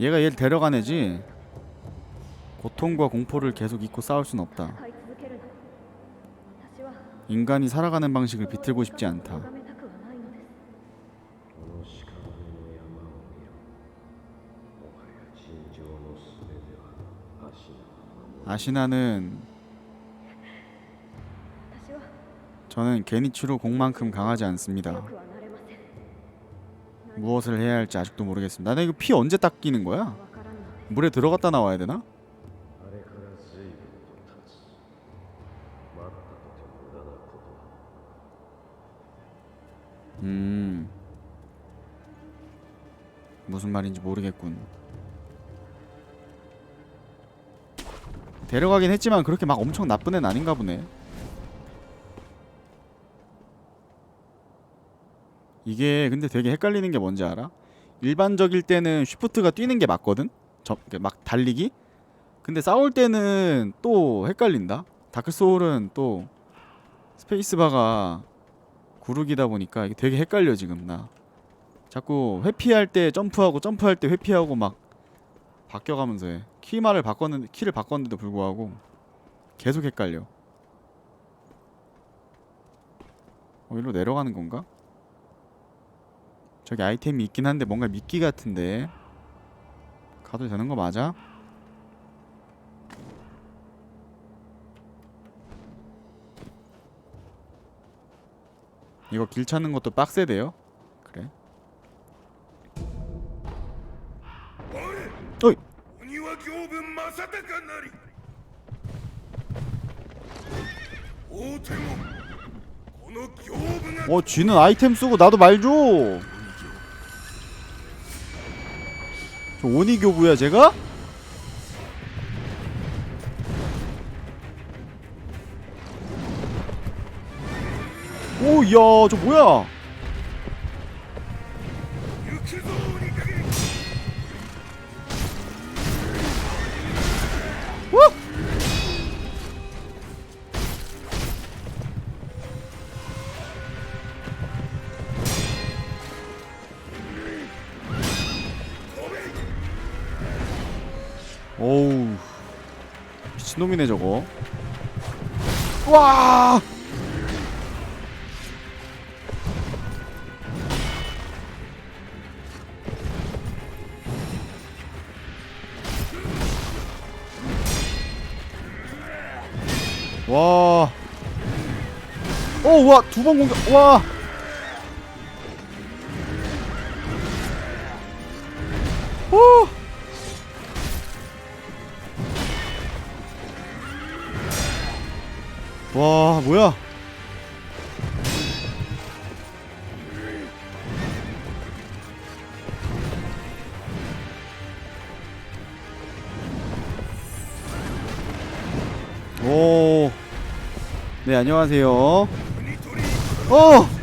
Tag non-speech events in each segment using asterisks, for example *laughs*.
얘가 얘를 데려가내지 고통과 공포를 계속 잊고 싸울 순 없다. 인간이 살아가는 방식을 비틀고 싶지 않다. 아시나는 저는 게니츠로 공만큼 강하지 않습니다. 무엇을 해야 할지 아직도 모르겠습니다. 나 이거 피 언제 닦이는 거야? 물에 들어갔다 나와야 되나? 음 무슨 말인지 모르겠군. 데려가긴 했지만 그렇게 막 엄청 나쁜 애는 아닌가 보네. 이게 근데 되게 헷갈리는 게 뭔지 알아? 일반적일 때는 쉬프트가 뛰는 게 맞거든? 저, 막 달리기? 근데 싸울 때는 또 헷갈린다? 다크소울은 또 스페이스바가 구르기다 보니까 이게 되게 헷갈려 지금 나 자꾸 회피할 때 점프하고 점프할 때 회피하고 막 바뀌어가면서 해 키말을 바꿨는데 키를 바꿨는데도 불구하고 계속 헷갈려 어 일로 내려가는 건가? 저기 아이템이 있긴 한데 뭔가 미끼 같은데 가도 되는 거 맞아? 이거 길 찾는 것도 빡세대요? 그래 어이! 어 쥐는 아이템 쓰고 나도 말줘 오니교부야 제가? 오야 저 뭐야 놈이네 저거 와 와. 오, 와, 두 번 공격. 와. 안녕하세요. 어!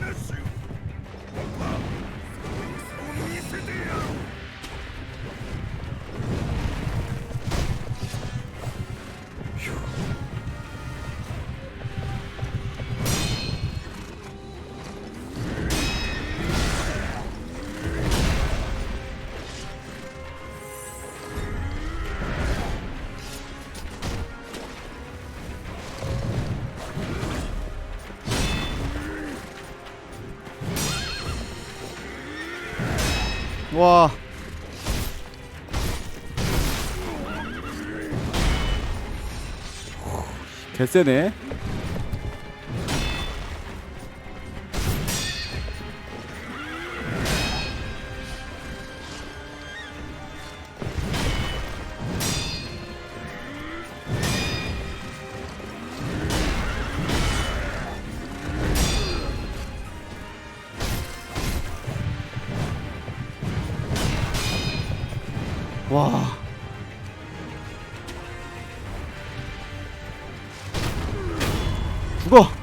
와. 개쎄네. 와. 죽어.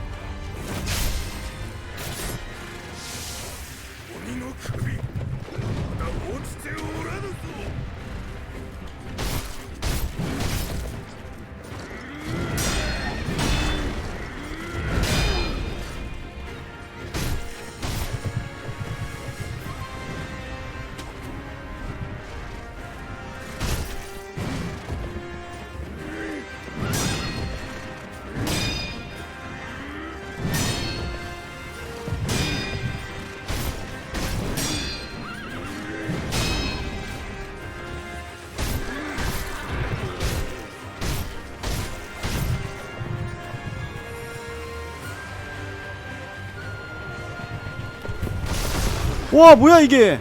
와 뭐야 이게?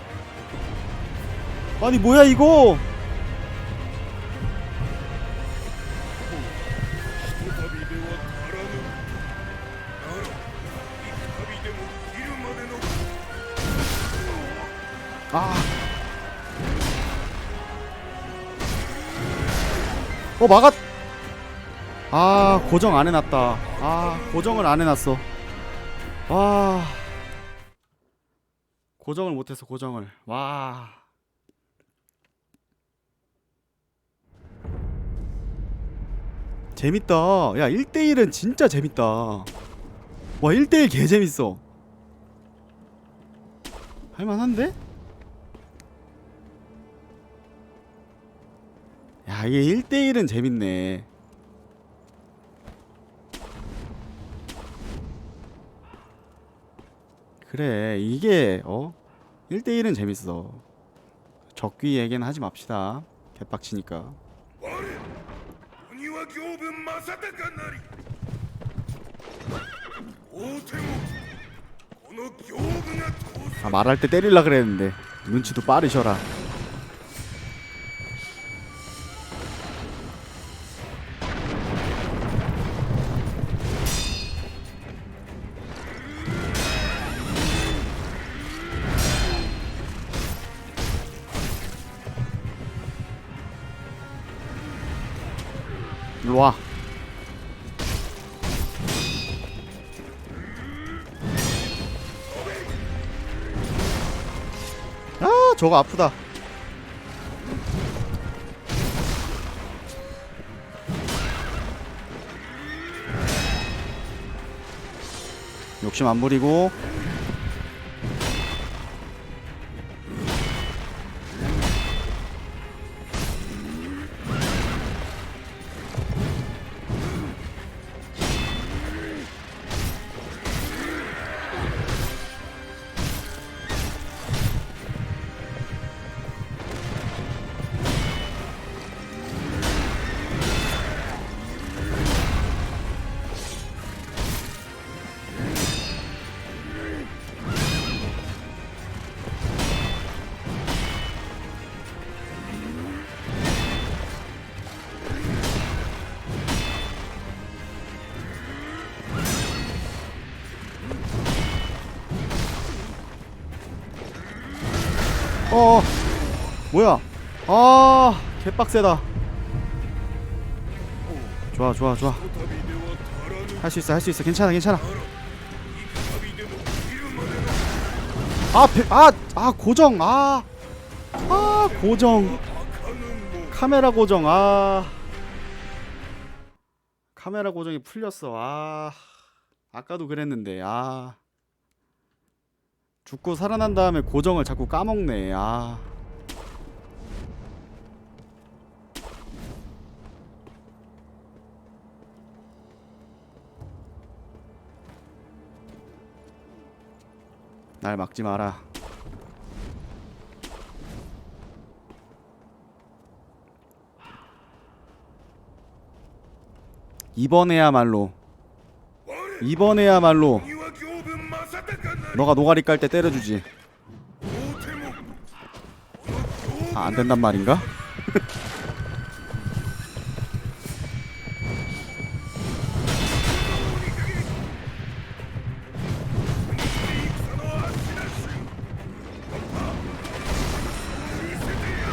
아니 뭐야 이거? 아. 어 막았. 아 고정 안 해놨다. 아 고정을 안 해놨어. 아. 고정을 못했어 고정을. 와. 재밌다. 야 1대1은 진짜 재밌다. 와 1대1 개 재밌어. 할만한데? 야 이게 1대1은 재밌네 그래 이게 어? 1대1은 재밌어. 적귀 얘기는 하지 맙시다. 개빡치니까. 아 말할 때 때릴라 그랬는데 눈치도 빠르셔라. 저거 아프다. 욕심 안 부리고 어 뭐야? 아 개빡세다. 좋아 좋아 좋아. 할 수 있어 할 수 있어. 괜찮아 괜찮아. 아, 배, 아, 아, 고정, 아, 아, 고정, 카메라 고정, 아, 카메라 고정이 풀렸어, 아, 아까도 그랬는데, 아. 죽고 살아난 다음에 고정을 자꾸 까먹네. 아 날 막지 마라. 이번에야말로 이번에야말로 너가 노가리 깔 때 때려주지 아, 안 된단 말인가? *laughs*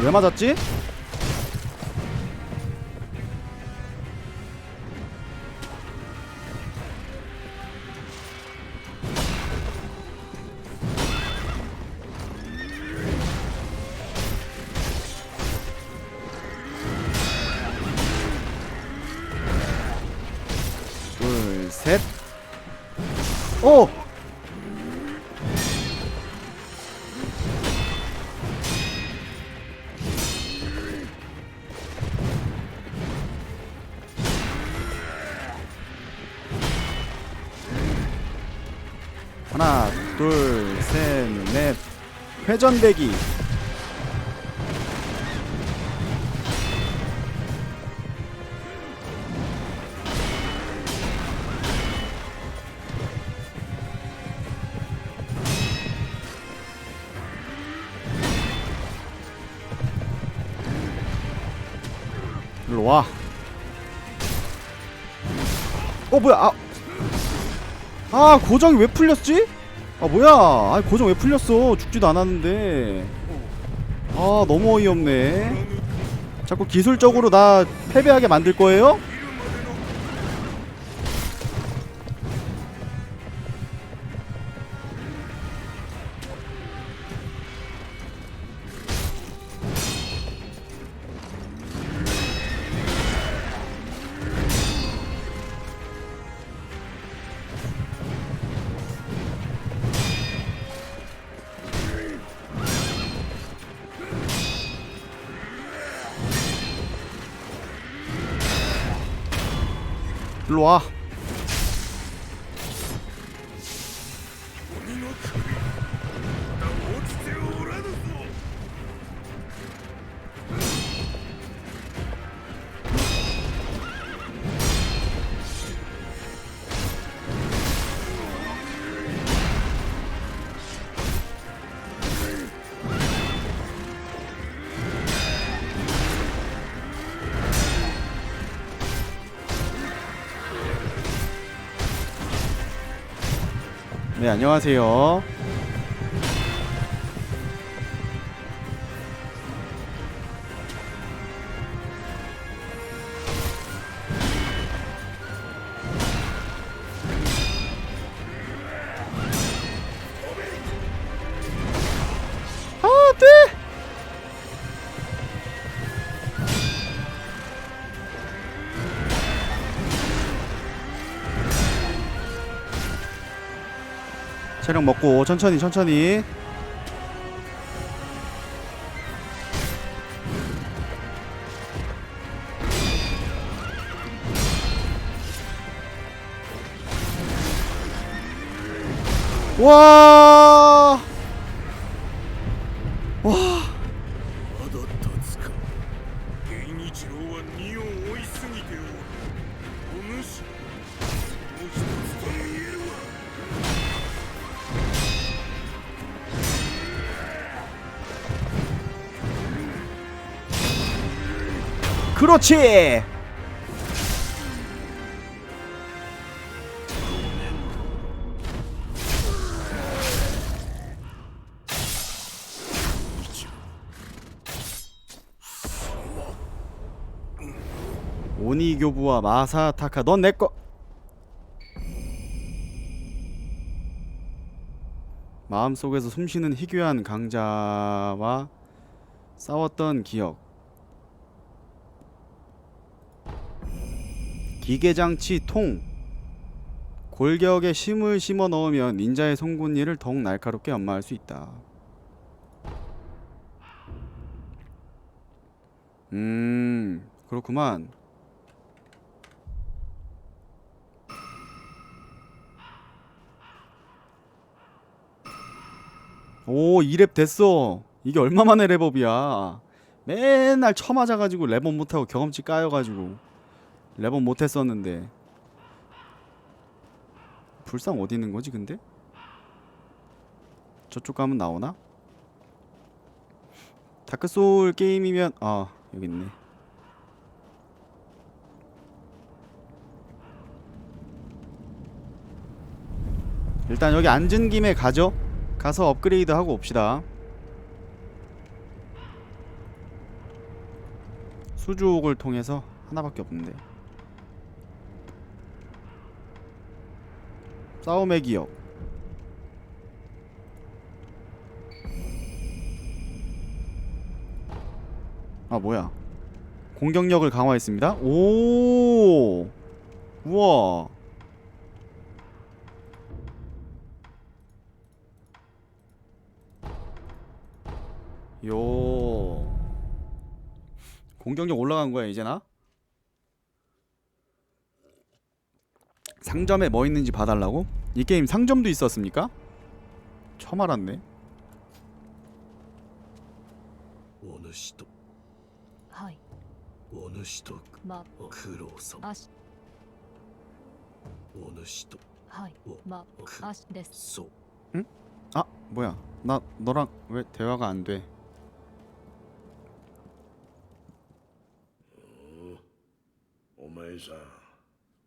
왜 맞았지? 오! 하나, 둘, 셋, 넷. 회전대기. 뭐야? 아, 아 고정이 왜 풀렸지? 아 뭐야? 아 고정 왜 풀렸어? 죽지도 않았는데. 아 너무 어이없네. 자꾸 기술적으로 나 패배하게 만들 거예요? 네 안녕하세요. 체력 먹고 천천히 천천히. 와! ま 그렇지. 오니 교부와 마사타카 넌 내꺼 마음속에서 숨쉬는 희귀한 강자와 싸웠던 기억 기계장치 통 골격에 심을 심어 넣으면 닌자의 송곳니를 더욱 날카롭게 연마할 수 있다. 음 그렇구만. 오 2렙 됐어. 이게 얼마만에 랩업이야. 맨날 쳐맞아가지고 랩업 못하고 경험치 까여가지고 랩업 못했었는데. 불상 어디 있는 거지 근데? 저쪽 가면 나오나? 다크소울 게임이면 아 여기 있네. 일단 여기 앉은 김에 가죠. 가서 업그레이드 하고 옵시다. 수주옥을 통해서 하나밖에 없는데 싸움의 기억. 아 뭐야? 공격력을 강화했습니다. 오! 우와! 요. 공격력 올라간 거야 이제 나 상점에 뭐 있는지 봐달라고? 이 게임 상점도 있었습니까? 처음 알았네. 오누시도 하이. 오누시도 마 크로섬 아시 오누시도 하이. 마 아시 데스 응? 아 뭐야. 나 너랑 왜 대화가 안돼? 오마이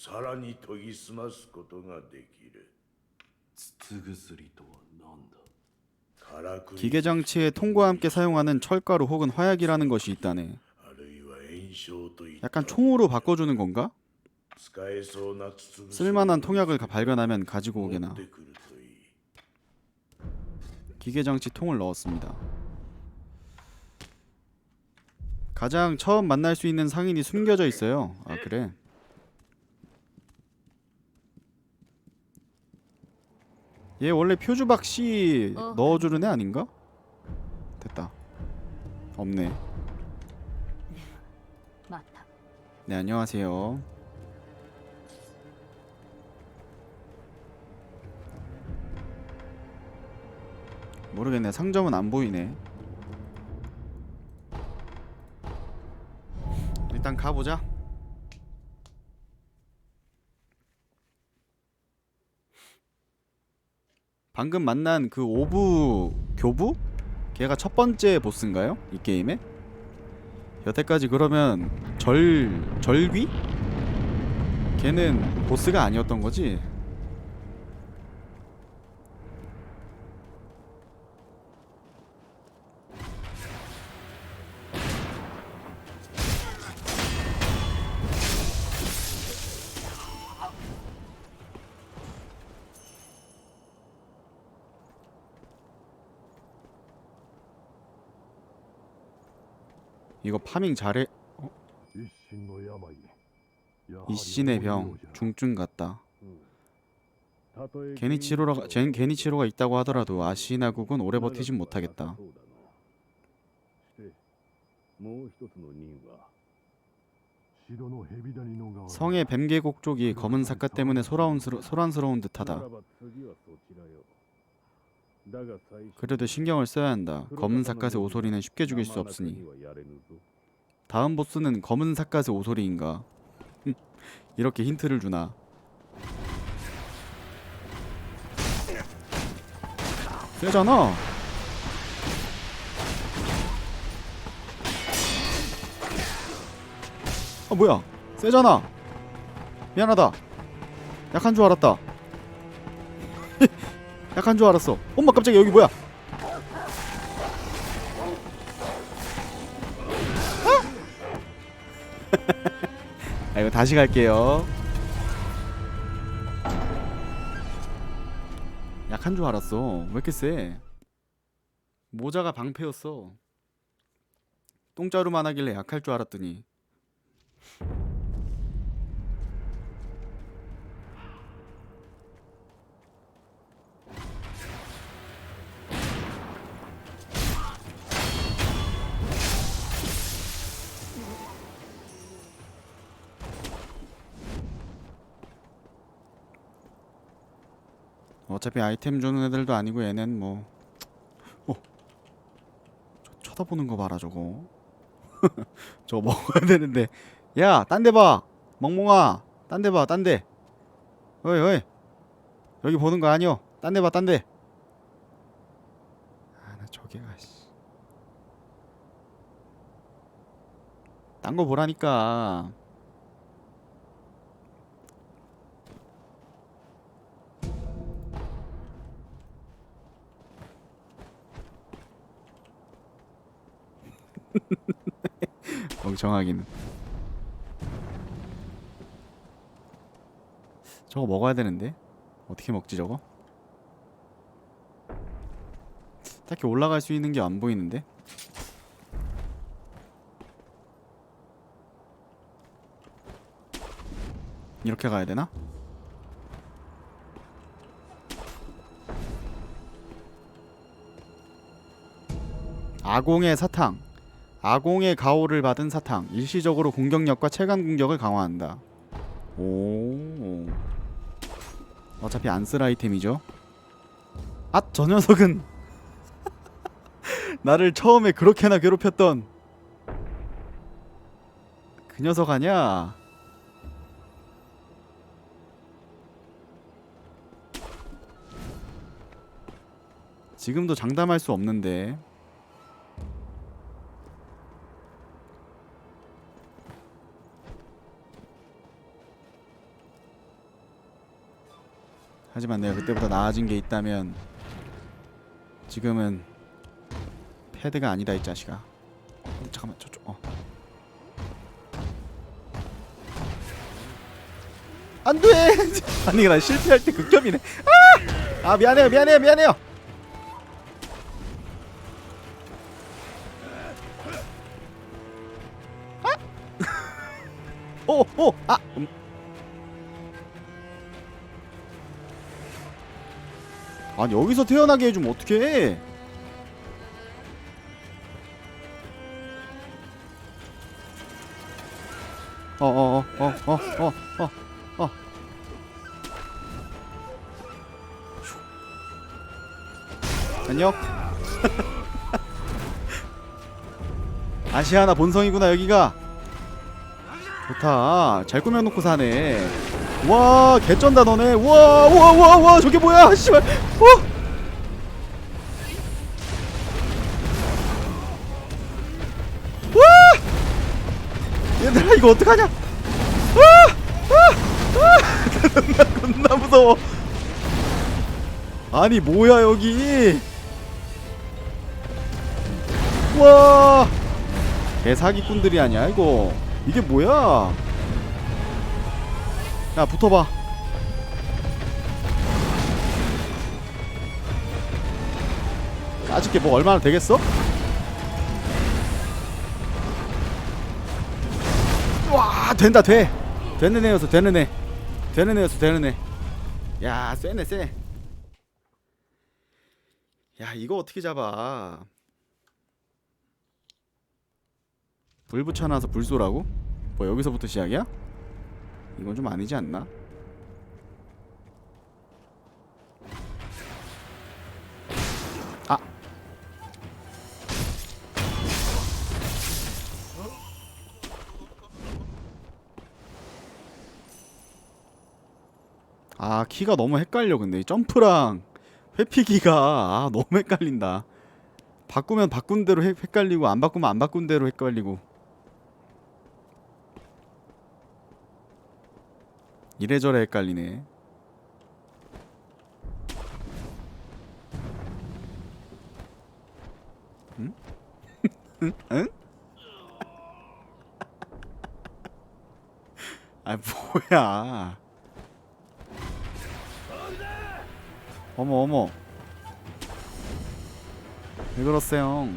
さらに研ぎ澄ますことができる筒薬とは何だからくり 기계 장치의 통과 함께 사용하는 철가루 혹은 화약이라는 것이 있다네. あるいは炎症といった 약간 총으로 바꿔주는 건가? 使えそうな筒薬 쓸만한 통약을 가- 발견하면 가지고 持 오게나. ってくるといい 기계 장치 통을 넣었습니다. 가장 처음 만날 수 있는 상인이 숨겨져 있어요. 아 그래. 얘 원래 표주박 씨 어. 넣어주는 애 아닌가? 됐다. 없네. また네 안녕하세요. 모르겠네 상점은 안 보이네. 일단 가보자. 방금 만난 그 오부 교부? 걔가 첫 번째 보스인가요? 이 게임에? 여태까지 그러면 절 절귀? 걔는 보스가 아니었던 거지? 이거 파밍 잘해. 어? 이신의 병 중증 같다. 괜히 치료가 젠, 괜히 치료가 있다고 하더라도 아시나국은 오래 버티진 못하겠다. 성의 뱀계곡 쪽이 검은 사카 때문에 소란스러, 소란스러운 듯하다. 그래도 신경을 써야 한다. 검은 사카의 오소리는 쉽게 죽일 수 없으니. 다음 보스는 검은 사카의 오소리인가? 이렇게 힌트를 주나? 세잖아. 아 뭐야? 세잖아. 미안하다. 약한 줄 알았다. 약한 줄 알았어. 엄마 깜짝이야 여기 뭐야? *laughs* 아 이거 다시 갈게요. 약한 줄 알았어. 왜 이렇게 세? 모자가 방패였어. 똥자루만 하길래 약할 줄 알았더니 어차피 아이템 주는 애들도 아니고 얘는 뭐 어. 저 쳐다보는 거 봐라 저거. *laughs* 저거 먹어야 되는데. 야 딴 데 봐. 멍멍아 딴 데 봐 딴데. 어이 어이. 여기 보는 거 아니여 딴 데 봐 딴데. 아 나 저게가 씨딴 거 보라니까 *laughs* 멍청하긴 저거 먹어야 되는데 어떻게 먹지 저거? 딱히 올라갈 수 있는 게 안 보이는데 이렇게 가야 되나? 아공의 사탕 아공의 가호를 받은 사탕 일시적으로 공격력과 체감 공격을 강화한다. 오. 어차피 안 쓸 아이템이죠. 아, 저 녀석은 *laughs* 나를 처음에 그렇게나 괴롭혔던 그 녀석 아냐? 지금도 장담할 수 없는데 하지만 내가 그때보다 나아진 게 있다면 지금은 패드가 아니다 이 자식아. 어, 잠깐만 저쪽 어. 안돼! *laughs* 아니 나 실패할 때 극혐이네. 아! 아 미안해요 미안해요 미안해요 여기서 태어나게 해주면 어떡해? 어어 어 어 어 어 어. 안녕. *laughs* 아시아나 본성이구나 여기가. 좋다. 잘 꾸며놓고 사네 와 개쩐다 너네. 우와 우와 우와 저게 뭐야? *laughs* 씨발. 어? 와! 얘들아 이거 어떡하냐? 아! 아! 아! *laughs* 존나 존나 무서워. 아니 뭐야 여기? 와! 개사기꾼들이 아니야 이거. 이게 뭐야 야 붙어봐 아직 게 뭐 얼마나 되겠어? 와 된다 돼 되는 애였어 되는 애 되는 애였어 되는 애야 쎄네 쎄야 이거 어떻게 잡아 불 붙여놔서 불 쏘라고? 뭐 여기서부터 시작이야? 이건 좀 아니지 않나? 아! 아 키가 너무 헷갈려 근데. 이 점프랑 회피기가 아 너무 헷갈린다. 바꾸면 바꾼 대로 헷- 헷갈리고 안 바꾸면 안 바꾼 대로 헷갈리고 이래저래 헷갈리네 응? *laughs* 응? *laughs* 아 뭐야 어머 어머 왜 그러세요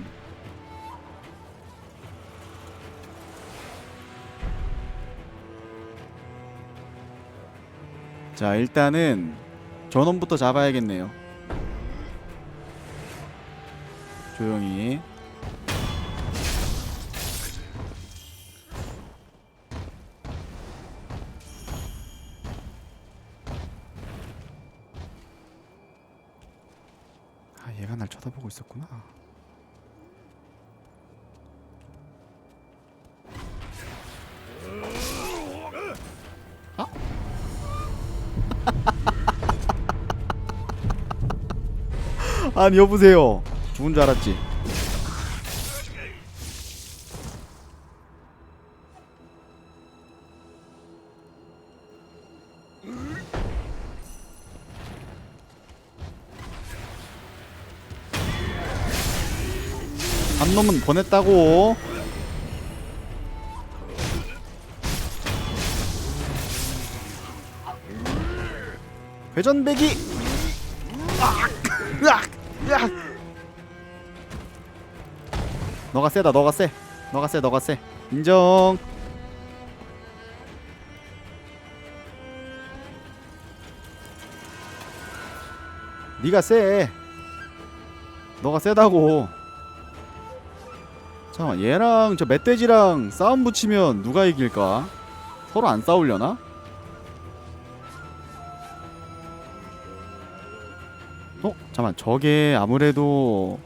자 일단은 저놈부터 잡아야겠네요. 조용히 아니 여보세요 죽은 줄 알았지 한 놈은 보냈다고 회전배기 아! 으악! 너가 세다 너가 세 너가 세 너가 세 인정 네가 세 너가 세다고 잠깐만 얘랑 저 멧돼지랑 싸움 붙이면 누가 이길까? 서로 안 싸우려나? 잠깐 저게 아무래도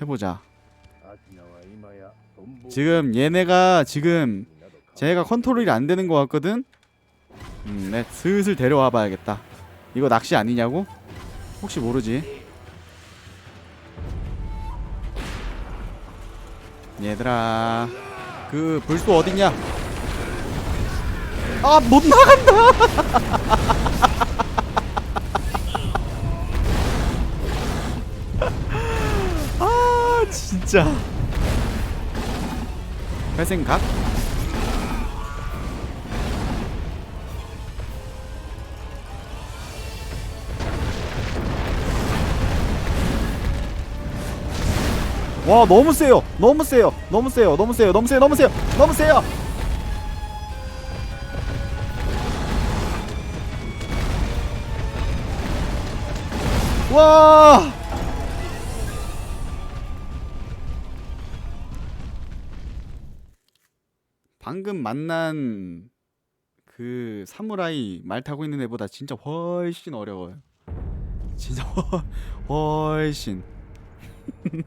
해보자. 지금 얘네가 지금 쟤가 컨트롤이 안 되는 것 같거든? 음, 내 슬슬 데려와 봐야겠다. 이거 낚시 아니냐고? 혹시 모르지? 얘들아 그 불소 어딨냐? 아 못 나간다! *laughs* 진짜. 회생각? 와 너무 세요. 너무 세요. 너무 세요. 너무 세요. 너무 세요. 너무 세요. 너무 세요. 와 방금 만난 그 사무라이 말 타고 있는 애보다 진짜 훨씬 어려워요. 진짜 훨- 훨씬. *laughs*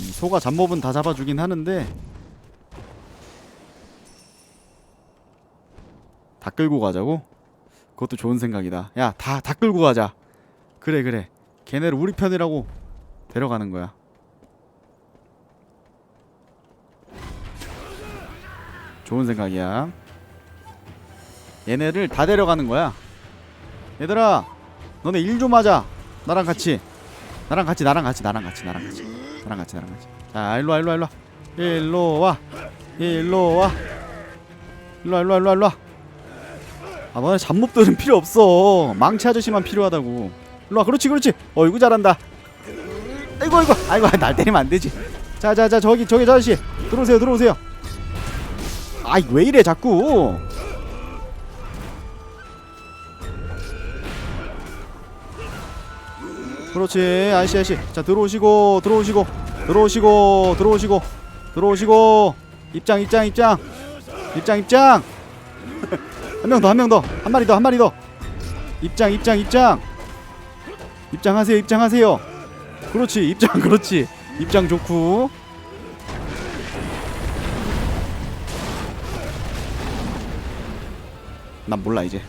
이 소가 잡몹은 다 잡아주긴 하는데 다 끌고 가자고? 그것도 좋은 생각이다. 야 다 다 끌고 가자. 그래 그래 걔네를 우리 편이라고 데려가는 거야. 좋은 생각이야. 얘네를 다 데려가는 거야. 얘들아, 너네 일 좀 하자. 나랑 같이. 나랑 같이, 나랑 같이, 나랑 같이, 나랑 같이. 나랑 같이, 나랑 같이. 자, 일로 와, 일로 와, 일로 와. 일로 와. 일로 와. 일로 와, 일로 와, 일로 와, 일로 아, 너네 잡몹들은 필요 없어. 망치 아저씨만 필요하다고. 일로와. 그렇지 그렇지. 어이구 잘한다. 아이고 아이고. 아이고 날 때리면 안 되지. 자자자 저기 저기 저 아저씨. 들어오세요 들어오세요. 아이 왜 이래 자꾸? 그렇지. 아저씨 아저씨. 자 들어오시고 들어오시고 들어오시고 들어오시고 들어오시고. 입장 입장 입장. 입장 입장. *laughs* 한 명 더 한 명 더. 한 마리 더 한 마리 더. 입장 입장 입장 입장하세요 입장하세요. 그렇지 입장 *laughs* 그렇지. 입장 좋고. 난 몰라 이제.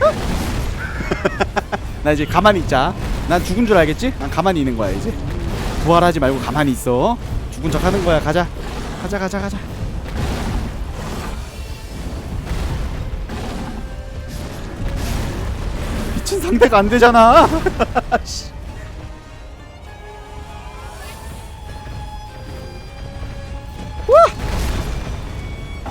*laughs* 나 이제 가만히 있자. 난 죽은 줄 알겠지? 난 가만히 있는 거야 이제. 부활하지 말고 가만히 있어. 죽은 척 하는 거야. 가자. 가자 가자 가자 상대가 안 되잖아 *laughs* 씨.